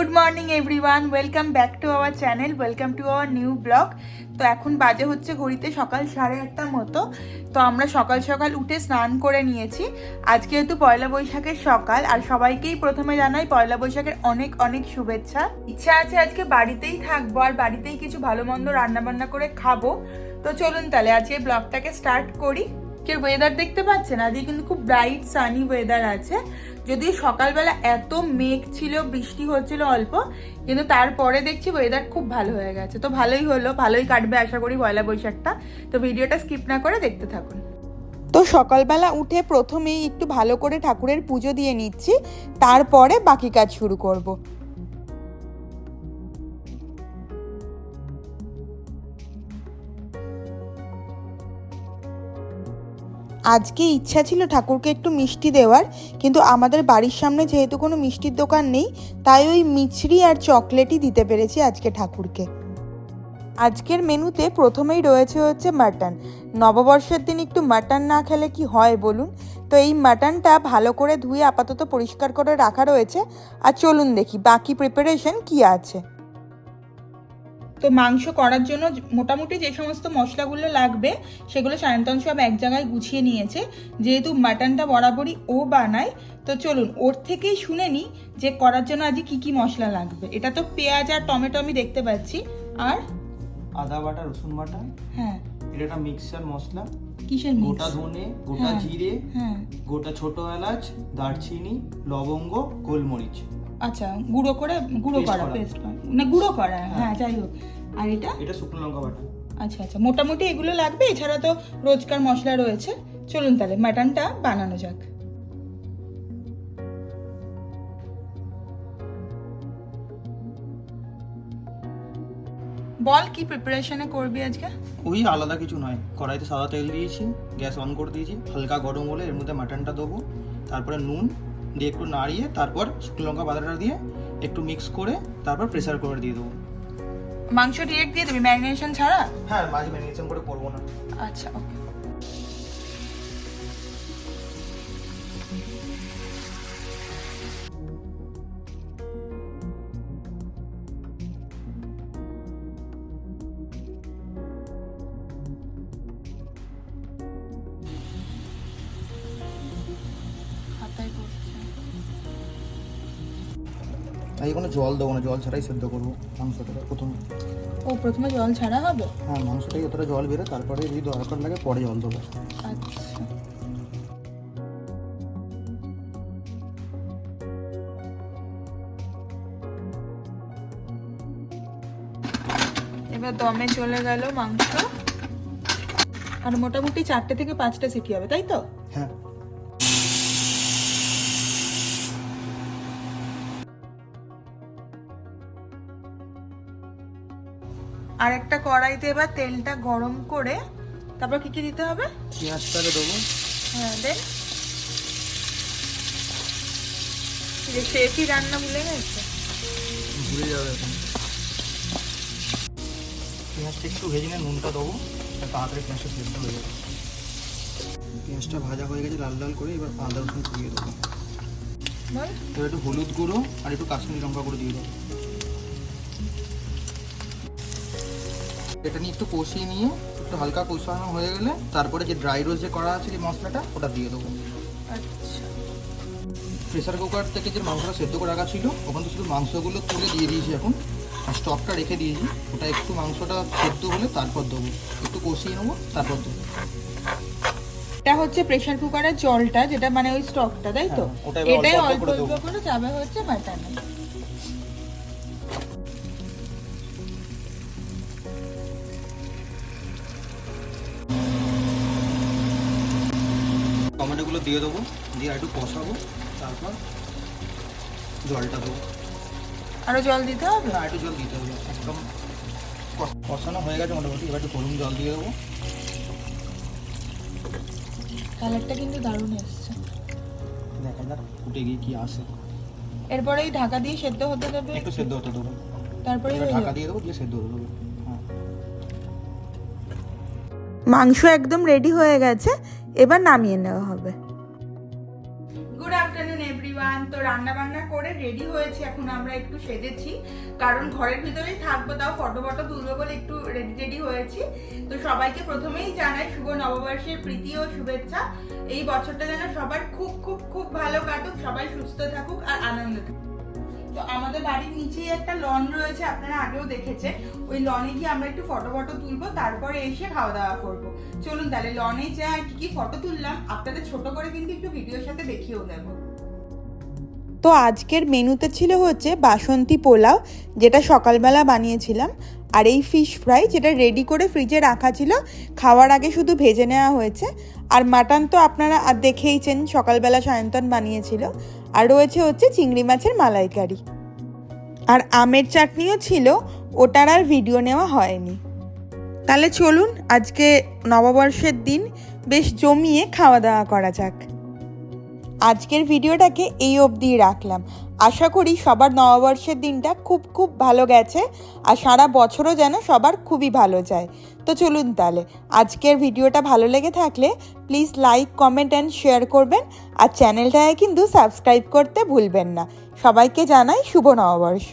Good morning everyone, welcome back to our channel, welcome to our new blog. তো এখন বাজে হচ্ছে ঘড়িতে সকাল সাড়ে আটটার মতো। তো আমরা সকাল সকাল উঠে স্নান করে নিয়েছি। আজকে যেহেতু পয়লা বৈশাখের সকাল, আর সবাইকেই প্রথমে জানাই পয়লা বৈশাখের অনেক অনেক শুভেচ্ছা। ইচ্ছা আছে আজকে বাড়িতেই থাকব, আর বাড়িতেই কিছু ভালো মন্দ রান্নাবান্না করে খাব। তো চলুন তাহলে আজকে ব্লগটাকে স্টার্ট করি। আজকের ওয়েদার দেখতে পাচ্ছেন? আজকে কিন্তু খুব ব্রাইট সানি ওয়েদার আছে। যদি সকালবেলা এত মেঘ ছিল, বৃষ্টি হচ্ছিল অল্প, কিন্তু তারপরে দেখছি ওয়েদার খুব ভালো হয়ে গেছে। তো ভালোই হলো, ভালোই কাটবে আশা করি পয়লা বৈশাখটা। তো ভিডিওটা স্কিপ না করে দেখতে থাকুন। তো সকালবেলা উঠে প্রথমেই একটু ভালো করে ঠাকুরের পুজো দিয়ে নিচ্ছি, তারপরে বাকি কাজ শুরু করব। আজকে ইচ্ছা ছিল ঠাকুরকে একটু মিষ্টি দেওয়ার, কিন্তু আমাদের বাড়ির সামনে যেহেতু কোনো মিষ্টির দোকান নেই, তাই ওই মিছরি আর চকলেটই দিতে পেরেছি আজকে ঠাকুরকে। আজকের মেনুতে প্রথমেই রয়েছে হচ্ছে মাটন। নববর্ষের দিন একটু মাটন না খেলে কি হয় বলুন? তো এই মাটনটা ভালো করে ধুয়ে আপাতত পরিষ্কার করে রাখা রয়েছে, আর চলুন দেখি বাকি প্রিপারেশন কি আছে। তো মাংস করার জন্য মোটামুটি যে সমস্ত মশলাগুলো লাগবে সেগুলো সায়ন্তন সব এক জায়গায় গুছিয়ে নিয়েছে। যেহেতু মাটনটা বরাবরই ও বানায় তো চলুন ওর থেকেই শুনে নিই যে করার জন্য আজকে কি কি মশলা লাগবে। এটা তো পেঁয়াজ আর টমেটো আমি দেখতে পাচ্ছি। আর? আদা বাটা রসুন বাটা হ্যাঁ। এটা একটা মিক্সার মশলা। কিসের গোটা ধনে গোটা হ্যাঁ। জিরে হ্যাঁ। গোটা ছোট এলাচ দারচিনি লবঙ্গ গোলমরিচ। আচ্ছা গুঁড়ো করে গুঁড়ো করা করা। পেস্ট না গুঁড়ো করা হ্যাঁ। হ্যাঁ। যাই হোক। আর এটা? এটা শুকনো লঙ্কা বাটা। আচ্ছা আচ্ছা। মোটামুটি এগুলো লাগবে এছাড়া তো রোজকার মশলা রয়েছে। চলুন তাহলে মাটনটা বানানো যাক। বল কি প্রিপারেশনে করবি আজকে? ওই আলাদা কিছু নয়। কড়াইতে সাদা তেল দিয়েছি গ্যাস অন করে দিয়েছি হালকা গরম হলে এর মধ্যে মাটনটা দেবো। তারপরে নুন দিয়ে একটু নাড়িয়ে তারপর শুকনো লঙ্কা বাটাটা দিয়ে একটু মিক্স করে তারপর প্রেসার করে দিয়ে দেবো। মাংস ডিরেক্ট দিয়ে দিবি? ম্যারিনেশন ছাড়া? হ্যাঁ মাঝে ম্যারিনেশন করে করব না। আচ্ছা ওকে হাতায় করছে তাই কোনো জল দেবো না জল ছাড়াই সেদ্ধ করব মাংসটা প্রথমে। ও প্রথমে জল ছাড়া হবে? হ্যাঁ মাংসটাই যতটা জল বেরো তারপরে যদি দরকার লাগে পরে জল দেবো। আচ্ছা। এবার দমে চলে গেল মাংস। আর মোটামুটি চারটে থেকে পাঁচটা সিটি হবে তাই তো? হ্যাঁ। আর একটা কড়াইতে এবার তেলটা গরম করে তারপর কি কি দিতে হবে? পেঁয়াজটাকে দেবো। হ্যাঁ দেন। যে শেফই রান্না ভুলে গেছে। ভুলে যাবে পেঁয়াজটা একটু ভেজে নিয়ে নুনটা দেবো তাড়াতাড়ি পেঁয়াজটা সেদ্ধ হয়ে যাবে। পেঁয়াজটা ভাজা হয়ে গেছে লাল লাল করে এবার আদা রসুন দিয়ে দেবো। এবার একটু হলুদ গুঁড়ো আর একটু কাশ্মীরি লঙ্কা গুঁড়ো দিয়ে দেবো। এটা নিয়ে একটু কষিয়ে নিয়ে একটু হালকা কষানো হয়ে গেলে তারপরে যে ড্রাই রোজ যে করা আছে যে মশলাটা ওটা দিয়ে দেবো। আচ্ছা। প্রেসার কুকার থেকে যে মাংসটা সেদ্ধ করে রাখা ছিল ওখান থেকে শুধু মাংসগুলো তুলে দিয়ে দিয়েছি এখন। আর স্টকটা রেখে দিয়েছি। ওটা একটু মাংসটা সেদ্ধ হলে তারপর দেবো। একটু কষিয়ে নেব তারপর দেবো। এটা হচ্ছে প্রেসার কুকারের জলটা যেটা মানে ওই স্টকটা তাই তো? হ্যাঁ, এটাই অল্প অল্প করে যাবে হচ্ছে টমেটোগুলো দিয়ে দেবো দিয়ে আর একটু কষাবো তারপর জলটা দেবো। আরও জল দিতে হবে? না একটু জল দিতে হবে একদম কষানো হয়ে গেছে মোটামুটি এবার একটু গরম জল দিয়ে দেবো। কালারটা কিন্তু দারুণ এসছে। দেখা যাক ফুটে গিয়ে কি আসে। এরপরে এই ঢাকা দিয়ে সেদ্ধ হতে দেবে? একটু সেদ্ধ হতে দেবো। তারপরে ঢাকা দিয়ে দেবো দিয়ে সেদ্ধ হতে দেবো। হ্যাঁ। মাংস একদম রেডি হয়ে গেছে। এবার নামিয়ে নেওয়া হবে। গুড আফটারনুন এভরি এভরিওয়ান তো রান্না বান্না করে রেডি হয়েছে। এখন আমরা একটু সেজেছি। কারণ ঘরের ভিতরেই থাকব, তাও ফটো ফটো তুলবো বলে একটু রেডি রেডি হয়েছি। তো সবাইকে প্রথমেই জানাই শুভ নববর্ষের প্রীতি ও শুভেচ্ছা। এই বছরটা যেন সবার খুব খুব খুব ভালো কাটুক, সবাই সুস্থ থাকুক আর আনন্দ থাকুক। তো আমাদের বাড়ির নিচেই একটা লন রয়েছে, আপনারা আগেও দেখেছেন। ওই লনে গিয়ে আমরা একটু ফটো ফটো তুলবো, তারপরে এসে খাওয়া দাওয়া করব। চলুন তাহলে লনে যা কি কি ফটো তুললাম, আপনাদের ছোট করে কিন্তু একটু ভিডিওর সাথে দেখিয়েও দেবো। তো আজকের মেনুতে ছিল হচ্ছে বাসন্তী পোলাও, যেটা সকালবেলা বানিয়েছিলাম, আর এই ফিশ ফ্রাই যেটা রেডি করে ফ্রিজে রাখা ছিল, খাওয়ার আগে শুধু ভেজে নেওয়া হয়েছে। আর মাটন তো আপনারা আর দেখেইছেন, সকালবেলা সায়ন্তন বানিয়েছিল। আর রয়েছে হচ্ছে চিংড়ি মাছের মালাইকারি। আর আমের চাটনিও ছিল, ওটার আর ভিডিও নেওয়া হয়নি। তাহলে চলুন, আজকে নববর্ষের দিন বেশ জমিয়ে খাওয়া দাওয়া করা যাক। আজকের ভিডিওটাকে এই অবধি রাখলাম। আশা করি সবার নববর্ষের দিনটা খুব খুব ভালো গেছে আর সারা বছরও যেন সবার খুবই ভালো যায়। তো চলুন তাহলে, আজকের ভিডিওটা ভালো লেগে থাকলে please like comment and share করবেন আর চ্যানেলটাকে কিন্তু সাবস্ক্রাইব করতে ভুলবেন না। সবাইকে জানাই শুভ নববর্ষ।